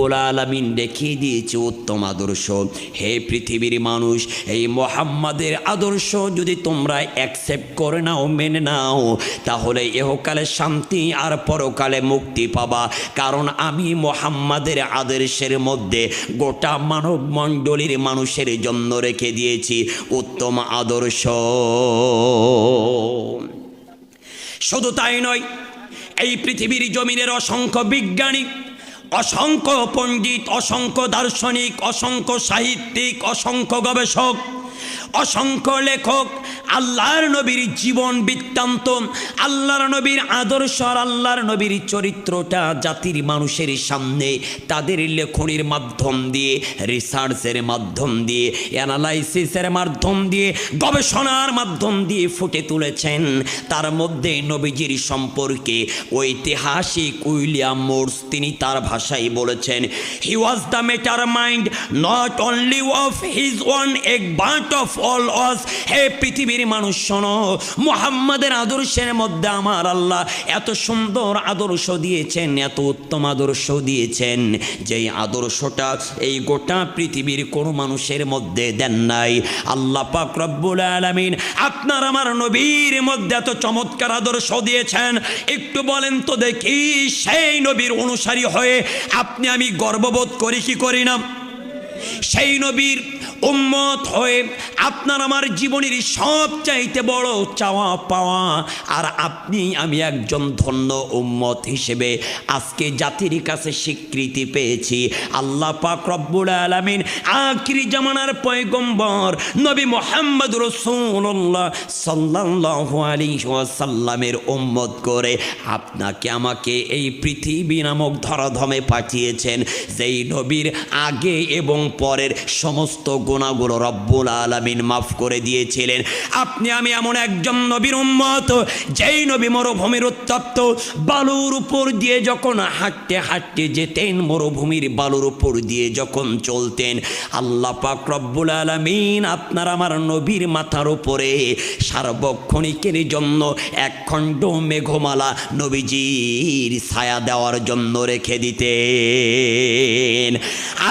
রব্বুল আলমিন দেখিয়ে দিয়েছে উত্তম আদর্শ। হে পৃথিবীর মানুষ, এই মোহাম্মদের আদর্শ যদি তোমরা অ্যাকসেপ্ট করে নাও, মেনে নাও, তাহলে এহকালে শান্তি আর পরকালে মুক্তি পাবা। কারণ আমি মোহাম্মদের আদর্শের মধ্যে গোটা মানব মণ্ডলীর মানুষের জন্য রেখে দিয়েছি উত্তম আদর্শ। শুধু তাই নয়, এই পৃথিবীর জমিনের অসংখ্য বিজ্ঞানী অসংখ্য পণ্ডিত অসংখ্য দার্শনিক অসংখ্য সাহিত্যিক অসংখ্য গবেষক অসংখ্য লেখক আল্লাহর নবীর জীবন বৃত্তান্ত, আল্লাহর নবীর আদর্শ আর আল্লাহর নবীর চরিত্রটা জাতির মানুষের সামনে তাদের লেখনির মাধ্যম দিয়ে রিসার্চের মাধ্যম দিয়ে অ্যানালাইসিসের মাধ্যম দিয়ে, গবেষণার মাধ্যম দিয়ে ফুটে তুলেছেন। তার মধ্যে নবীজির সম্পর্কে ঐতিহাসিক উইলিয়াম মোর্স তিনি তার ভাষায় বলেছেন he was the matter mind not only of his one এক বাট অফ অল অস হে পৃথিবীর মানুষ, শোনো। মুহাম্মাদের আদর্শের মধ্যে আমার আল্লাহ এত সুন্দর আদর্শ দিয়েছেন, এত উত্তম আদর্শ দিয়েছেন, যেই আদর্শটা এই গোটা পৃথিবীর কোনো মানুষের মধ্যে দেন নাই। আল্লাহ পাক রব্বুল আলামিন আপনার আমার নবীর মধ্যে এত চমৎকার আদর্শ দিয়েছেন। একটু বলেন তো দেখি, সেই নবীর অনুসারী হয়ে আপনি আমি গর্ববোধ করি কি করি না? সেই নবীর উম্মত হয়ে আপনার আমার জীবনের সব চাইতে বড় চাওয়া পাওয়া। আর আপনি, আমি একজন ধন্য উম্মত হিসেবে আজকে জাতির কাছে স্বীকৃতি পেয়েছি। আল্লাহ পাক রব্বুল আলামিন আখিরি জামানার পয়গম্বর নবী মোহাম্মদ রসুল্লাহ সাল্লাল্লাহু আলাইহি ওয়াসাল্লামের উম্মত করে আপনাকে আমাকে এই পৃথিবী নামক ধরাধমে পাঠিয়েছেন। যেই নবীর আগে এবং পরের সমস্ত গুণাগুলো রব্বুল আলামিন মাফ করে দিয়েছিলেন। আপনি, আমি এমন একজন নবীর উম্মত, যেই নবী মরুভূমির উত্তপ্ত বালুর উপর দিয়ে যখন হাঁটতে হাঁটতে যেতেন, মরুভূমির বালুর উপর দিয়ে যখন চলতেন, আল্লাহ পাক রব্বুল আলামিন আপনার আমার নবীর মাথার উপরে সার্বক্ষণিকের জন্য এক খণ্ড মেঘমালা নবীজির ছায়া দেওয়ার জন্য রেখে দিতেন।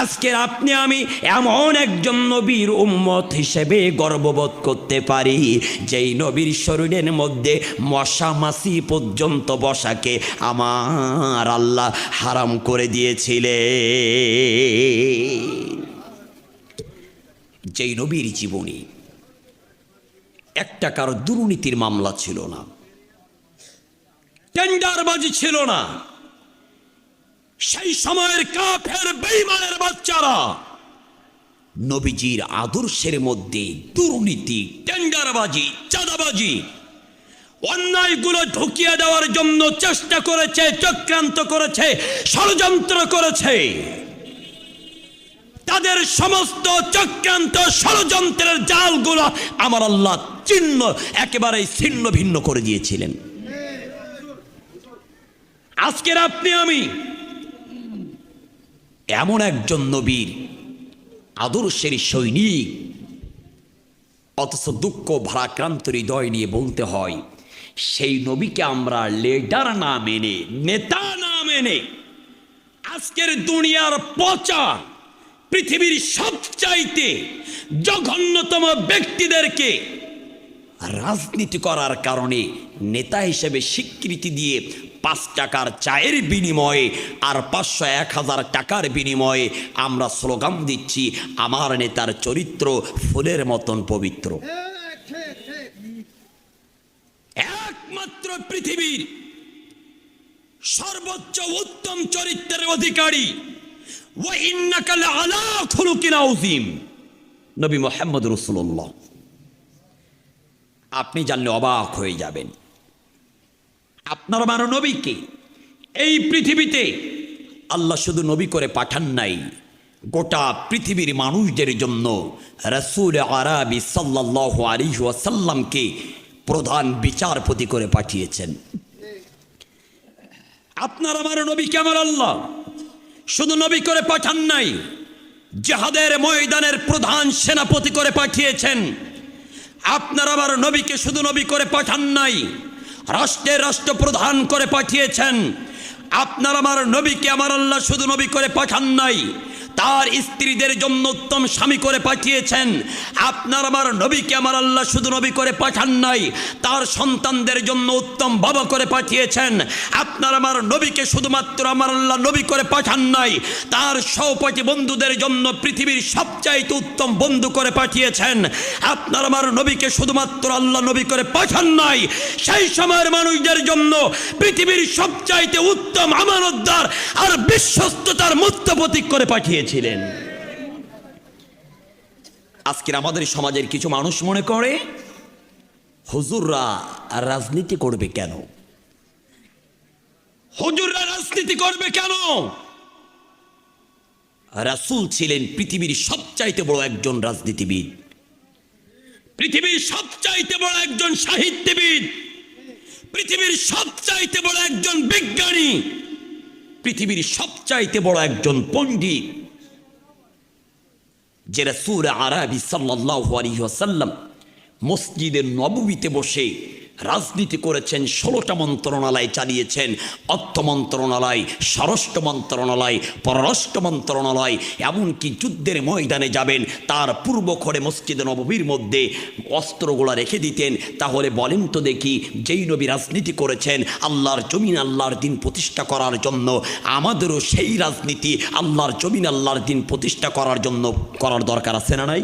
আজকের আপনি, আমি এমন একজন নবীর উম্মত হিসেবে গর্ববোধ করতে পারি। যেই নবীর শরীরের মধ্যে মশা মাসি পর্যন্ত বসাকে আমার আল্লাহ হারাম করে দিয়েছিলেন। যেই নবীর জীবনী, একটা কারও দুর্নীতির মামলা ছিল না, টেন্ডারবাজি ছিল না, সেই সময়ের কাফের বেইমানের বাচ্চারা নবীজির আদর্শের মধ্যে দুর্নীতি, টেন্ডারবাজি, চাঁদাবাজি, অন্যায়গুলো ঢুকিয়ে দেওয়ার জন্য চেষ্টা করেছে, চক্রান্ত করেছে, ষড়যন্ত্র করেছে। তাদের সমস্ত চক্রান্ত ষড়যন্ত্রের জালগুলো আমার আল্লাহ চিহ্ন একেবারে ছিন্ন ভিন্ন করে দিয়েছিলেন। আজকের আপনি আমি এমন একজন নবীর আদর্শের সৈনিক অথচ দুঃখ ভারাক্রান্ত হৃদয় নিয়ে বলতে হয়, সেই নবীকে আমরা লেডার না মেনে, নেতা না মেনে আজকের দুনিয়ার পচা পৃথিবীর সবচাইতে জঘন্যতম ব্যক্তিদেরকে রাজনীতি করার কারণে নেতা হিসেবে স্বীকৃতি দিয়ে পাঁচ টাকার চায়ের বিনিময়ে আর পাঁচশো এক হাজার টাকার বিনিময়ে আমরা স্লোগান দিচ্ছি আমার নেতার চরিত্র ফুলের মতন পবিত্র। একমাত্র পৃথিবীর সর্বোচ্চ উত্তম চরিত্রের অধিকারী লাআলা খুলুকিন আযীম। নবী মুহাম্মদ রাসূলুল্লাহ। আপনি জানলে অবাক হয়ে যাবেন। আপনার আমার নবীকে এই পৃথিবীতে আল্লাহ শুধু নবী করে পাঠান নাই, গোটা পৃথিবীর মানুষদের জন্য রসুল আরবি সাল্লাহ আলী ওয়াসাল্লামকে প্রধান বিচারপতি করে পাঠিয়েছেন। আপনার আমার নবীকে আমার আল্লাহ? শুধু নবী করে পাঠান নাই, জেহাদের ময়দানের প্রধান সেনাপতি করে পাঠিয়েছেন। আপনার আমার নবীকে শুধু নবী করে পাঠান নাই, রাষ্ট্রের রাষ্ট্রপ্রধান করে পাঠিয়েছেন। আপনার আমার নবীকে আমার আল্লাহ শুধু নবী করে পাঠান নাই। তার স্ত্রীদের জন্য উত্তম স্বামী করে পাঠিয়েছেন। আপনার আমার নবীকে আমার আল্লাহ শুধু নবী করে পাঠান নাই, তার সন্তানদের জন্য উত্তম বাবা করে পাঠিয়েছেন। আপনার আমার নবীকে শুধুমাত্র আমার আল্লাহ নবী করে পাঠান নাই, তার সহপাঠী বন্ধুদের জন্য পৃথিবীর সবচাইতে উত্তম বন্ধু করে পাঠিয়েছেন। আপনার আমার নবীকে শুধুমাত্র আল্লাহ নবী করে পাঠান নাই, সেই সময়ের মানুষদের জন্য পৃথিবীর সবচাইতে উত্তম আমানতদার আর বিশ্বস্ততার মুক্ত প্রতীক করে পাঠিয়েছিলেন আজকের আমাদের সমাজের কিছু মানুষ মনে করে, হুজুররা রাজনীতি করবে কেন? হুজুররা রাজনীতি করবে কেন? রাসূল ছিলেন পৃথিবীর সবচাইতে বড় একজন রাজনীতিবিদ। পৃথিবীর সবচাইতে বড় একজন সাহিত্যবিদ। পৃথিবীর সবচাইতে বড় একজন বিজ্ঞানী। পৃথিবীর সবচাইতে বড় একজন পণ্ডিত। যে রসুর আরবি সাল্লাহ আলী ওয়াসাল্লাম মসজিদের নববীতে বসে রাজনীতি করেছেন, ষোলোটা মন্ত্রণালয় চালিয়েছেন অর্থ মন্ত্রণালয় স্বরাষ্ট্র মন্ত্রণালয়, পররাষ্ট্র মন্ত্রণালয়, এমনকি যুদ্ধের ময়দানে যাবেন, তার পূর্ব পূর্বক্ষণে মসজিদে নববীর মধ্যে অস্ত্রগুলো রেখে দিতেন, তাহলে বলেন তো দেখি, যেই নবী রাজনীতি করেছেন, আল্লাহর জমিন আল্লাহর দিন প্রতিষ্ঠা করার জন্য, আমাদেরও সেই রাজনীতি আল্লাহর জমিন আল্লাহর দিন প্রতিষ্ঠা করার জন্য করার দরকার আছে না নাই?